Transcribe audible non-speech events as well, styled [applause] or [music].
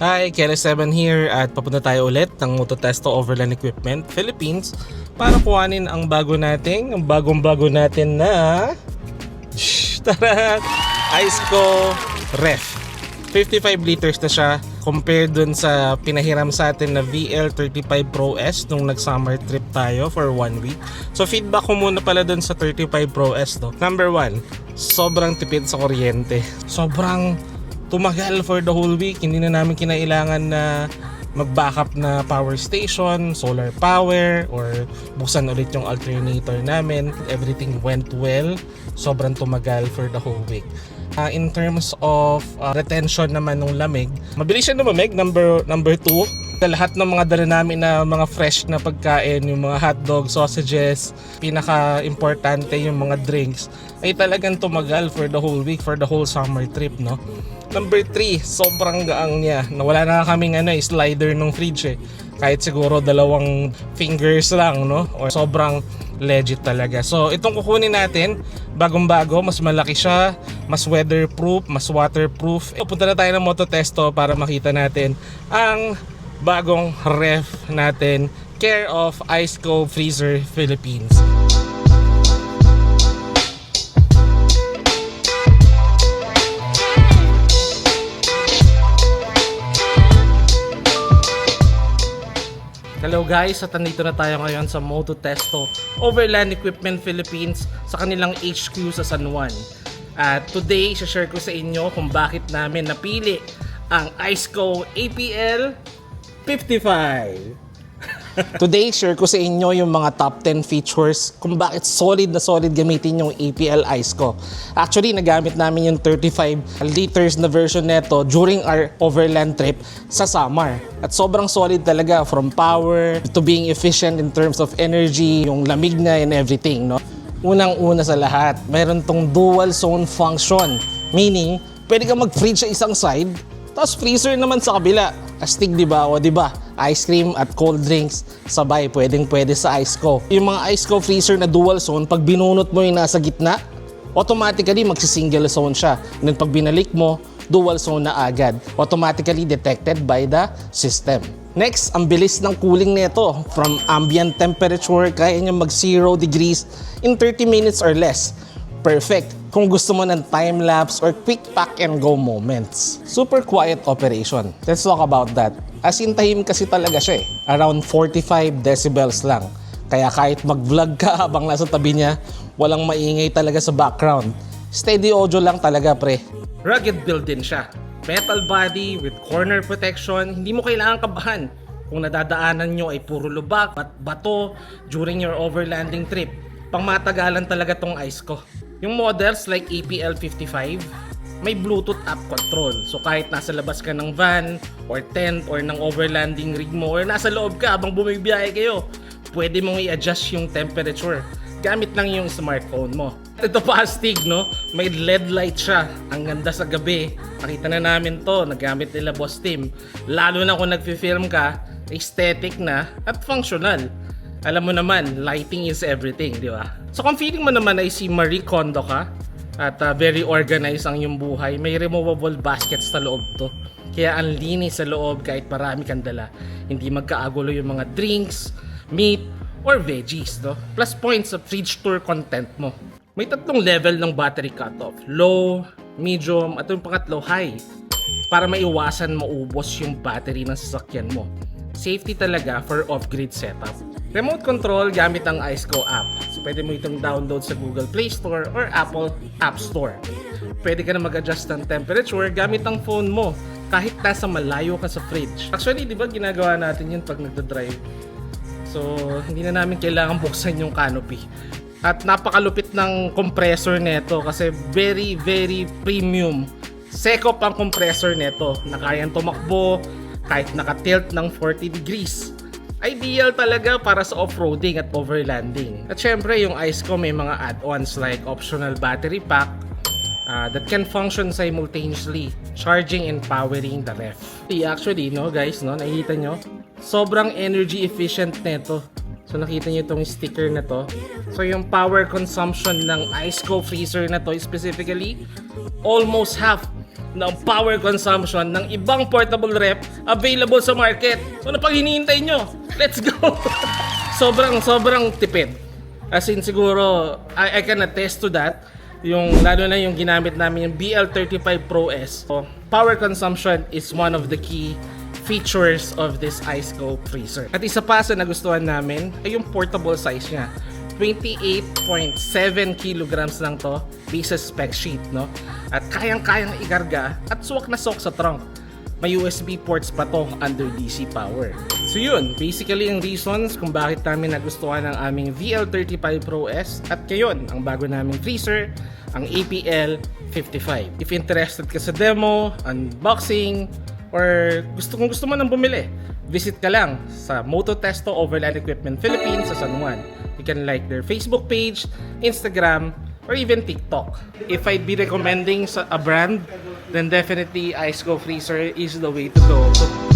Hi, Kelly7 here at papunta tayo ulit ng Mototesto Overland Equipment Philippines para kuhanin ang bago nating, ang bagong-bago natin na Shh, [laughs] tara! Iceco Ref. 55 liters na siya compared dun sa pinahiram sa atin na VL35 Pro S nung nag-summer trip tayo for one week. So feedback ko muna pala dun sa 35 Pro S no. Number one, sobrang tipid sa kuryente. Sobrang tumagal for the whole week. Hindi na namin kinailangan na mag-backup na power station, solar power, or buksan ulit yung alternator namin. Everything went well. Sobrang tumagal for the whole week. Uh, in terms of uh, retention naman ng lamig, mabilis siya lumamig, number number 2. Lahat ng mga dala namin na mga fresh na pagkain, yung mga hotdog, sausages, pinaka-importante yung mga drinks, ay talagang tumagal for the whole week, for the whole summer trip, no? Number 3, sobrang gaang niya. Nawala na kaming ano, eh, slider ng fridge eh. Kahit siguro dalawang fingers lang, no? Or sobrang legit talaga. So, itong kukunin natin, bagong-bago, mas malaki siya, mas weatherproof, mas waterproof. Pupunta na tayo ng Mototesto para makita natin ang bagong ref natin care of Iceco Freezer Philippines. Hello guys, at nandito na tayo ngayon sa Moto Testo Overland Equipment Philippines sa kanilang HQ sa San Juan. At today, share ko sa inyo kung bakit namin napili ang Iceco APL 55. [laughs] Today, share ko sa inyo yung mga top 10 features kung bakit solid na solid gamitin yung APL Iceco. Actually, nagamit namin yung 35 liters na version neto during our overland trip sa summer. At sobrang solid talaga from power to being efficient in terms of energy, yung lamig na and everything. No? Unang-una sa lahat, meron tong dual zone function. Meaning, pwede ka mag-fridge sa isang side, tapos freezer naman sa kabila. Astig, di ba? O di ba? Ice cream at cold drinks sabay pwedeng pwede sa Iceco. Yung mga Iceco freezer na dual zone, pag binunot mo yung nasa gitna, automatically magsi-single zone siya. And then pag binalik mo, dual zone na agad. Automatically detected by the system. Next, ang bilis ng cooling nito. From ambient temperature, kaya niya mag 0 degrees in 30 minutes or less. Perfect kung gusto mo ng time-lapse or quick pack and go moments. Super quiet operation. Let's talk about that. As in tahim kasi talaga siya eh. Around 45 decibels lang. Kaya kahit mag-vlog ka [laughs] habang nasa tabi niya, walang maingay talaga sa background. Steady audio lang talaga pre. Rugged build din siya. Metal body with corner protection, hindi mo kailangan kabahan kung nadadaanan nyo ay puro lubak at bato during your overlanding trip. Pangmatagalan talaga tong ice ko. Yung models like APL 55, may Bluetooth app control. So kahit nasa labas ka ng van or tent or ng overlanding rig mo or nasa loob ka habang bumibiyahe kayo, pwede mong i-adjust yung temperature gamit lang yung smartphone mo. Ito pa astig, no? May LED light siya. Ang ganda sa gabi. Nakita na namin to, nagamit nila Boss Team. Lalo na kung nagfi-film ka, aesthetic na at functional. Alam mo naman, lighting is everything, di ba? So kung feeling mo naman ay si Marie Kondo ka, at uh, very organized ang iyong buhay, may removable baskets sa loob to. Kaya ang linis sa loob kahit marami kang dala. Hindi magkaagulo yung mga drinks, meat, or veggies. No? Plus points sa fridge tour content mo. May tatlong level ng battery cutoff. Low, medium, at yung pangatlo, high. Para maiwasan maubos yung battery ng sasakyan mo. Safety talaga for off-grid setup. Remote control gamit ang Iceco app. Pwede mo itong download sa Google Play Store or Apple App Store. Pwede ka na mag-adjust ng temperature gamit ang phone mo kahit nasa malayo ka sa fridge. Actually, di ba ginagawa natin yun pag nagda-drive? So, hindi na namin kailangan [laughs] buksan yung canopy. At napakalupit ng compressor nito kasi very, very premium. Secop ang compressor nito na kayang tumakbo kahit naka-tilt ng 40 degrees. Ideal talaga para sa off-roading at overlanding. At syempre, yung Iceco may mga add-ons like optional battery pack uh, that can function simultaneously, charging and powering the ref. Actually, no guys, no, nakikita nyo, sobrang energy efficient nito. So nakita niyo itong sticker na to. So yung power consumption ng Iceco freezer na to specifically almost half ng power consumption ng ibang portable rep available sa market. So ano pang hinihintay nyo? Let's go! [laughs] sobrang, sobrang tipid. As in siguro, I, I can attest to that. Yung, lalo na yung ginamit namin yung BL35 Pro S. So, power consumption is one of the key features of this ice freezer. At isa pa sa nagustuhan namin ay yung portable size niya. 28.7 kilograms lang to based sa spec sheet, no? At kayang-kayang ikarga at suwak na suwak sa trunk. May USB ports pa to under DC power. So yun, basically ang reasons kung bakit namin nagustuhan ang aming VL35 Pro S at ngayon, ang bago naming freezer, ang APL 55. If interested ka sa demo, unboxing, or gusto kung gusto mo nang bumili, visit ka lang sa Moto Testo Overland Equipment Philippines sa San Juan. You can like their Facebook page, Instagram, or even TikTok. If I'd be recommending a brand, then definitely Ice Go Freezer is the way to go.